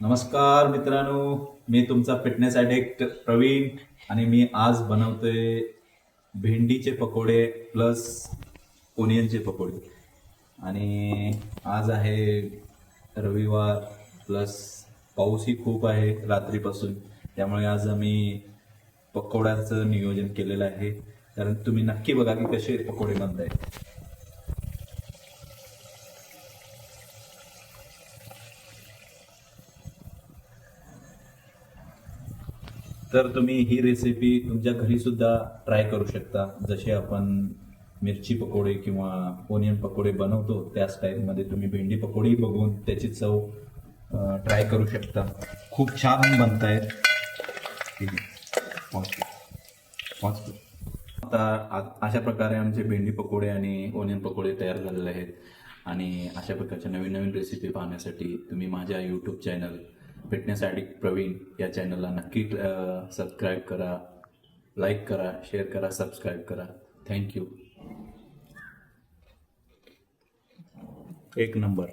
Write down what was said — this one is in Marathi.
नमस्कार मित्रांनो मी तुमचा फिटनेस ॲडिक्ट प्रवीण आणि मी आज बनवतोय भेंडीचे पकोडे प्लस ओनियनचे पकोडे. आणि आज आहे रविवार प्लस पाऊसही खूप आहे रात्रीपासून त्यामुळे आज आम्ही पकोड्याचं नियोजन केलेलं आहे. कारण तुम्ही नक्की बघा की कसे पकोडे बनताय तर तुम्ही ही रेसिपी तुमच्या घरी सुद्धा ट्राय करू शकता. जसे आपण मिरची पकोडे किंवा ओनियन पकोडे बनवतो त्या स्टाईलमध्ये तुम्ही भेंडी पकोडी बघून त्याची चव ट्राय करू शकता. खूप छान बनत आहेत आता आ- अशा प्रकारे आमचे भेंडी पकोडे आणि ओनियन पकोडे तयार झालेले आहेत. आणि अशा प्रकारच्या नवीन नवीन रेसिपी पाहण्यासाठी तुम्ही माझ्या YouTube channel fitness addict Praveen या चॅनलला नक्की सबस्क्राईब करा लाईक करा शेअर करा सबस्क्राईब करा. थँक्यू एक नंबर.